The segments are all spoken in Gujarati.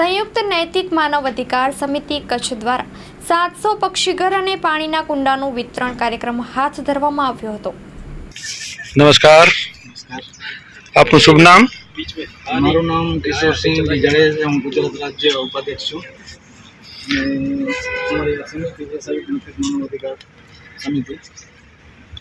સંયુક્ત નૈતિક માનવ અધિકાર સમિતિ કચ્છ દ્વારા સાતસો પક્ષીઘર અને પાણીના કુંડાનું વિતરણ કાર્યક્રમ હાથ ધરવામાં આવ્યો હતો. નમસ્કાર. આપનું શુભ નામ? મારું નામ કિશોરસિંહ જાડેજા છે. હું ગુજરાત રાજ્ય ઉપાધ્યક્ષ છું. અમારી સમિતિ છે સંયુક્ત નાગરિક માનવ અધિકાર સમિતિ.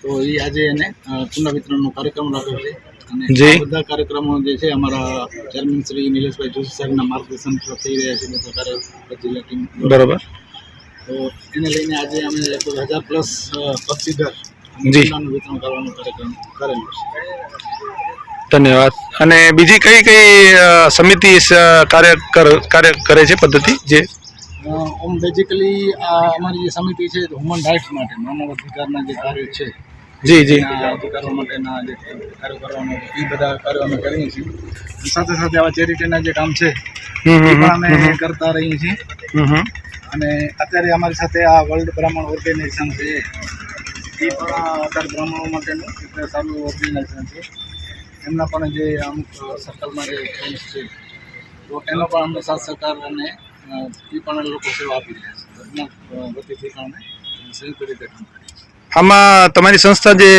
તો એ આજે એને કુંડા વિતરણનો કાર્યક્રમ રાખ્યો છે અને જી. બધા કાર્યક્રમો જે છે અમારા ચેરમેન શ્રી નિલેશભાઈ જોશી સાહેબના માર્ગદર્શન થઈ રહ્યા છે બધા કાર્ય જિલ્લા ટીમ બરોબર. તો એને લઈને આજે અમે લગભગ હજાર પ્લસ પક્ષીઘર. વિતરણ કરવાનો કાર્યક્રમ કરેલો છે. ધન્યવાદ. અને બીજી કઈ કઈ સમિતિ કાર્ય કર- કાર્ય કરે છે પદ્ધતિ જે? ઓમ બેઝિકલી આ અમારી જે સમિતિ છે હ્યુમન રાઇટ્સ માટે માનવ અધિકારના જે કાર્યો છે જી જી. અધિકારો માટેના જે કાર્યો કરવાનું એ બધા કાર્યો અમે કરીએ છીએ. સાથે સાથે આવા ચેરિટીના જે કામ છે એ પણ અમે કરતા રહીએ છીએ. અને અત્યારે અમારી સાથે આ વર્લ્ડ બ્રાહ્મણ ઓર્ગેનાઇઝેશન છે. એ પણ અત્યારે બ્રાહ્મણો માટેનું સારું ઓર્ગેનાઇઝેશન છે. એમના પણ જે અમુક સર્કલમાં જે ફ્રેન્ડ્સ છે તો એનો પણ અમને સાથ સહકાર અને એ પણ લોકો સેવા આપી રહ્યા છે. વતીથી પણ અમે સંયુક્ત રીતે કામ આમાં તમારી સંસ્થા જે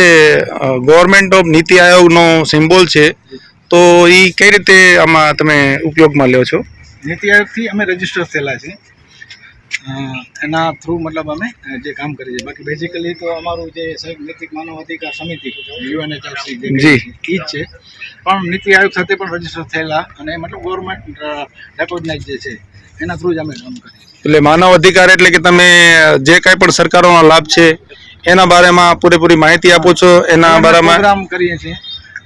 ગવર્મેન્ટ ઓફ નીતિ આયોગનો સિમ્બોલ છે તો એ કઈ રીતે આમાં તમે ઉપયોગમાં લ્યો છો? નીતિ આયોગથી અમે રજિસ્ટર થયેલા છે એના થ્રુ મતલબ અમે જે કામ કરીએ છીએ. બાકી બેઝિકલી તો અમારું જે નૈતિક માનવ અધિકાર સમિતિ યુએનએચઆરસી જે ઈ જ છે. પણ નીતિ આયોગ સાથે પણ રજિસ્ટર થયેલા અને મતલબ ગવર્મેન્ટ રેકોગ્નાઇઝ જે છે એના થ્રુ જ અમે કામ કરીએ એટલે માનવ અધિકાર એટલે કે તમે જે કાંઈ પણ સરકારોના લાભ છે એના બારેમાં પૂરેપૂરી માહિતી આપો છો. એના બારામાં પ્રોગ્રામ કરીએ છીએ.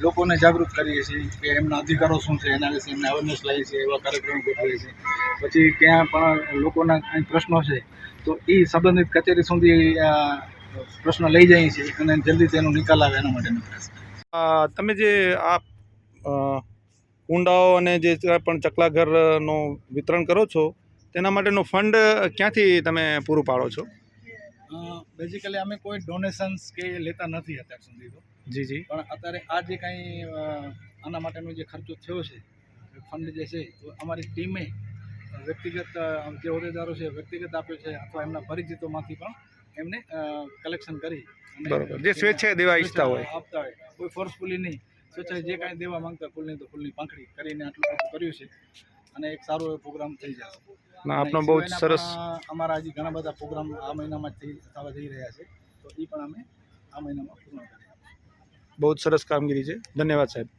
લોકોને જાગૃત કરીએ છીએ કે એમના અધિકારો શું છે એના વિશે એમને અવેરનેસ લાવીએ છીએ એવા કાર્યક્રમો ગોઠવીએ છીએ. પછી ક્યાં પણ લોકોના કંઈ પ્રશ્નો છે તો એ સંબંધિત કચેરી સુધી પ્રશ્ન લઈ જઈએ છીએ અને જલ્દી તેનો નિકાલ આવે એના માટેનો પ્રયાસ તમે જે આ કુંડાઓ અને જે પણ ચકલાઘરનું વિતરણ કરો છો તેના માટેનું ફંડ ક્યાંથી તમે પૂરું પાડો છો? બેઝિકલી અમે કોઈ ડોનેશન્સ કે લેતા નથી અત્યાર સુધી તો. જી જી. પણ અત્યારે આ જે કાંઈ આના માટેનો જે ખર્ચો થયો છે ફંડ જે છે તો અમારી ટીમે વ્યક્તિગત જે હોદ્દેદારો છે વ્યક્તિગત આપ્યો છે અથવા એમના પરિચિતોમાંથી પણ એમને કલેક્શન કરી બરોબર. જે સ્વેચ્છાએ દેવા ઈચ્છતા હોય. આપતા હોય. કોઈ ફોર્સફુલી નહીં. સ્વેચ્છાએ જે કાંઈ દેવા માંગતા ફૂલની તો ફૂલની પાંખડી કરીને આટલું કર્યું છે. અને એક સારો એવો પ્રોગ્રામ થઈ જશે આપનો બહુ જ સરસ અમારા હજી ઘણા બધા પ્રોગ્રામ આ મહિનામાં થઈ થવા જઈ રહ્યા છે. તો એ પણ અમે આ મહિનામાં પૂર્ણ કરીએ બહુ જ સરસ કામગીરી છે. ધન્યવાદ સાહેબ.